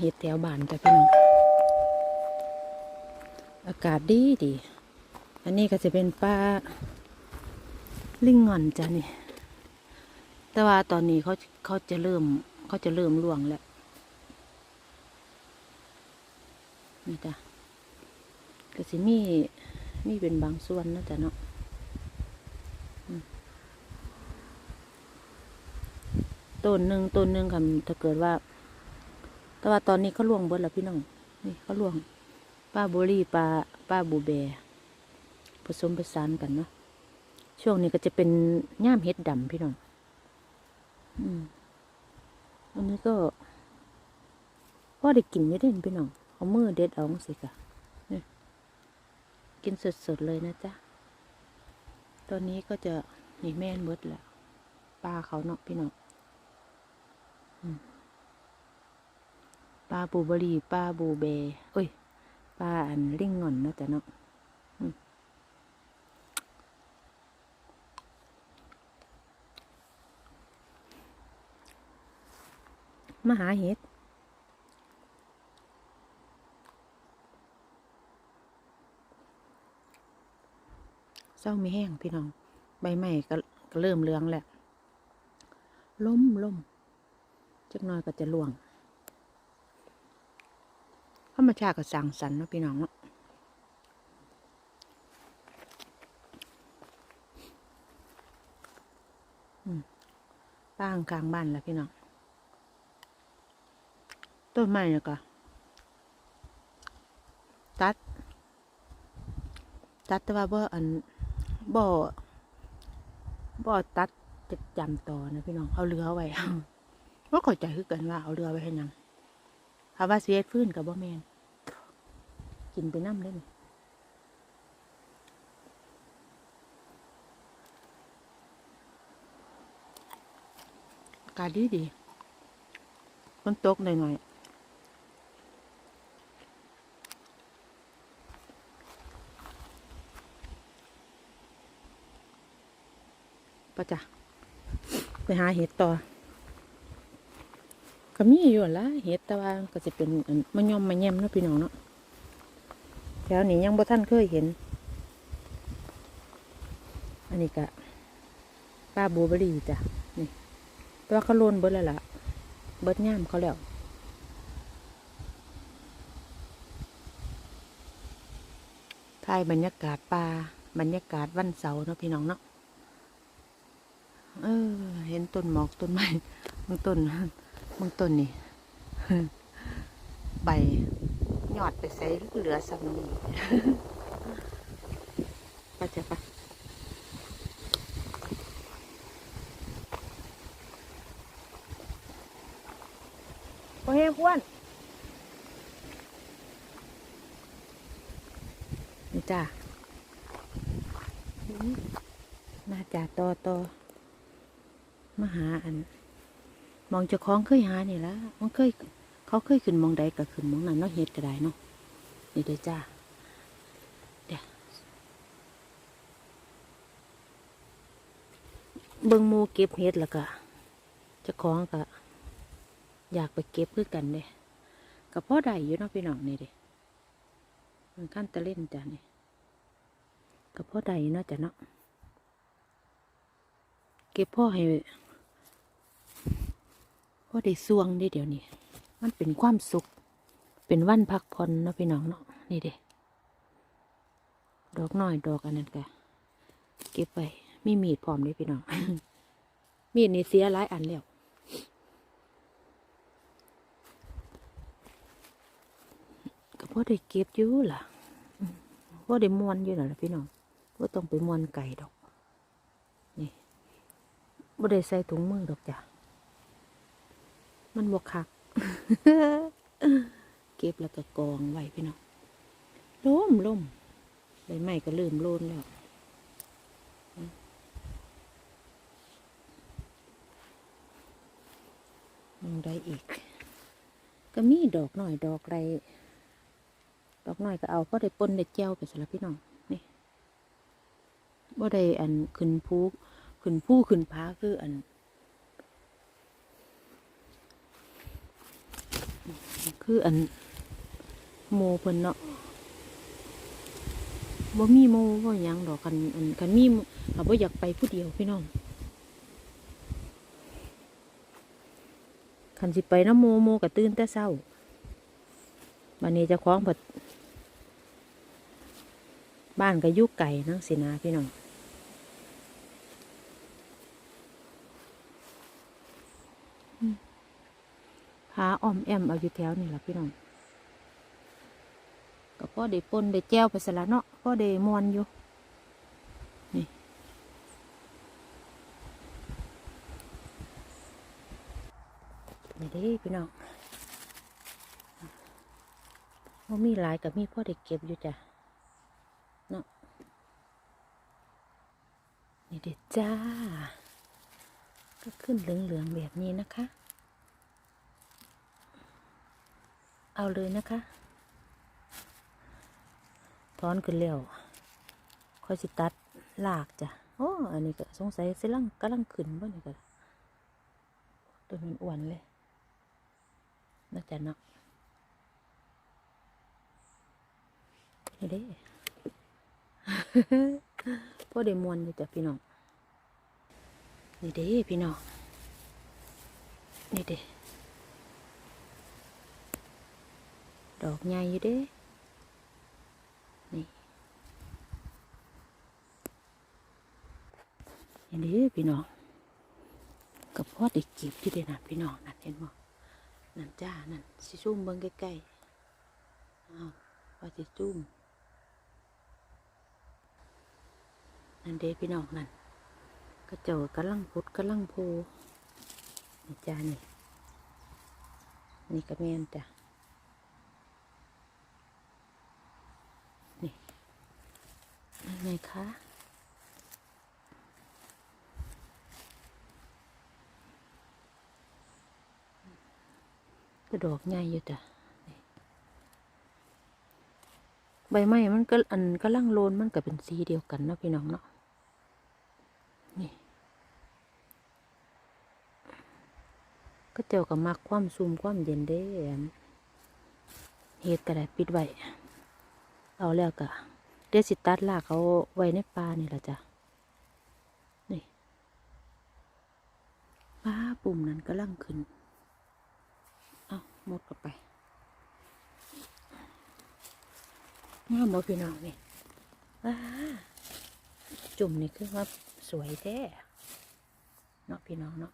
เห็ดแถวบ้านจ้ะพี่น้อง อากาศดีดี อันนี้ก็จะเป็นปลาลิงงอนจ้ะนี่ แต่ว่าตอนนี้เขาเขาจะเริ่มเขาจะเริ่มล่วงแล้ว นี่จ้ะก็สิมีมีเป็นบางส่วนนะจ๊ะเนาะต้นหนึ่งต้นหนึ่งค่ะถ้าเกิดว่า แต่ว่าตอนนี้เขาล่วงเบิดแล้วพี่น้อง นี่เขาล่วงป้าโบรี่ปลาป้าบูแบผสมผสานกันเนาะ ช่วงนี้ก็จะเป็นย่ามเห็ดดำพี่น้อง อืมอันนี้ก็พ่อได้กินไม่ได้พี่น้อง เอามือเด็ดเอาสิกะนี่กินสดๆเลยนะจ๊ะ ตอนนี้ก็จะนี่แม่นเบิดแล้วปลาเขาเนาะพี่น้อง อืม ปลาบูบรีปลาบูเบเอ้ยปลาอันลิงงอนเนาะแต่เนาะอืมาหาเห็ดเศร้าไม่แห้งพี่น้อง ใบไม้ก็เริ่มเลืองแหล้วล้มล้มจักหน่อยก็จะล่วง ธรรมชาติก็สั่งสรรค์เนาะพี่น้องเนาะอืมป้างกลางบ้านแล้วพี่น้อง ต้นไม้เนี่ยก็ตัด ตัดแต่ว่าบ่อันบ่บ่ตัดจะจำต่อนะพี่น้อง เอาเรือไว้ว่าเข้าใจคือกันว่าเอาเรือไว้ให้ยังถ้าว่าเสียฟื้นกับบ่แมน กินไปน้ำเลยนี่อากาศดีดีฝนตกหน่อยหน่อยๆปะจ้ะไปหาเห็ดต่อก็มีอยู่ละเห็ดแต่ว่าก็จะเป็นอันมันยอมมาแยมเนาะพี่น้องเนาะ แถวนี้ยังบ่ท่านเคยเห็น อันนี้ก็ป้าบูเบรีจ้ะ นี่แต่ว่าเขาโลนเบิดแล้วล่ะ เบิดย่ามเขาแล้วถ่ายบรรยากาศป่าบรรยากาศวันเสาร์เนาะพี่น้องเนาะ เออ เห็นต้นหมอกต้นไม้บางต้นบางต้นนี่ ใบ ยอดไปใส่เหลือซ้ำนี่ไปเถอะปะโอเฮ้ยอ้วนนี่จ้าน่าจะต่อต่อมาหาอัน มองเจ้าของเคยหานี่ละมันเคย เขาเคยขึ้นมองใดก็ขึ้นมองนั้นเนาะเฮ็ดก็ได้เนาะนี่เด้อจ้าเดี๋ยวเบิ่งหมูเก็บเฮ็ดแล้วก็เจ้าของก็อยากไปเก็บคือกันเด้ก็พอได้อยู่เนาะพี่น้องนี่เด้มันขั้นตะเล่นจ้ะนี่ก็พอได้อยู่เนาะจ้ะเนาะเก็บพ่อให้พ่อได้สวงได้เดี๋ยวนี้ มันเป็นความสุข เป็นวันพักผ่อนเนาะพี่น้องเนาะนี่เด้ดอกน้อยดอกอันนั้นกะเก็บไปมีมีดพร้อมเลยพี่น้อง มีดนี่เสียหลายอันแล้วก็พอได้เก็บอยู่ล่ะพอได้มวนอยู่น่ะล่ะพี่น้องว่าต้องไปมวนไก่ดอก นี่บ่ได้ใส่ถุงมือดอกจ้ะ มันบวคัก เก็บแล้วก็กองไว้พี่น้องล้มล้มใบไม้ก็เริ่มโลนแล้วมองได้อีก ก็มีดอกหน่อยดอกไรดอกหน่อยก็เอาก็ได้ปนได้เจ้าไปสำหรับพี่น้องนี่บ่ได้อันขึ้นภูขึ้นผู้ขึ้นพ้าคืออัน ด คืออันโมเพิ่นเนาะบ่มีโมบ่ยังดอกกันอันกันมีก็บ่อยากไปผู้เดียวพี่น้องคันสิไปน้ำโมโมก็ตื่นแต่เช้าวันนี้จะคล้องผัดบ้านก็อยุกไก่นั่งสินะพี่น้องอืม หาอ้อมแอมเอาอยู่แถวนี่แหละพี่น้องก็พ่อได้ปนได้แจ้วไปสละเนาะพ่อได้มวนอยู่นี่นี่เด้พี่น้องว่ามีหลายกับมีพ่อได้เก็บอยู่จ้ะเนาะนี่เด็ดจ้า ก็ขึ้นเหลืองๆแบบนี้นะคะ เอาเลยนะคะถอนขึ้นแล้วค่อยสิตัดลากจ้ะโอ้อันนี้ก็สงสัยสิลังกำลังขึ้นบ่นี่ก็ตัวมันอ้วนเลยน่าจะเนาะนี่เด้พอได้มวนอยู่จ้ะพี่น้องนี่เด้พี่น้องนี่เด้ ดอกใหญ่อยู่เด้ นี่อันนี้พี่น้องกับพ่อได้เก็บอยู่เด้นะพี่น้องนั่นเห็นบ่นั่นจ้า นั่นสิซุ่มเบิ่งใกล้ๆอ้าวว่าสิซุ่มนั่นเด้พี่น้องนั่นกระเจ้ากำลังพุดกำลังโพนี่จ้านี่ นี่ก็แม่นจ้ะ นี่ ยังไงคะกระดอกใหญ่อยู่จ้ะใบไม้มันก็อันก็ลังโลนมันก็เป็นสีเดียวกันเนาะพี่น้องเนาะนี่ก็เจ้ากับมักความซูมความเย็นเด้เฮ็ดกระดาษปิดไว้เอาแล้วก็ เดยวสิตัดลากเขาไว้ในป่านี่แหละจ้ะ นี่ป้าปุ่มนั้นก็ลั่งขึ้น เอาหมดก็ไปงามบ่พี่น้องนี่ว้าจุ่มนี่คือว่าสวยแท้เนาะพี่น้องเนาะ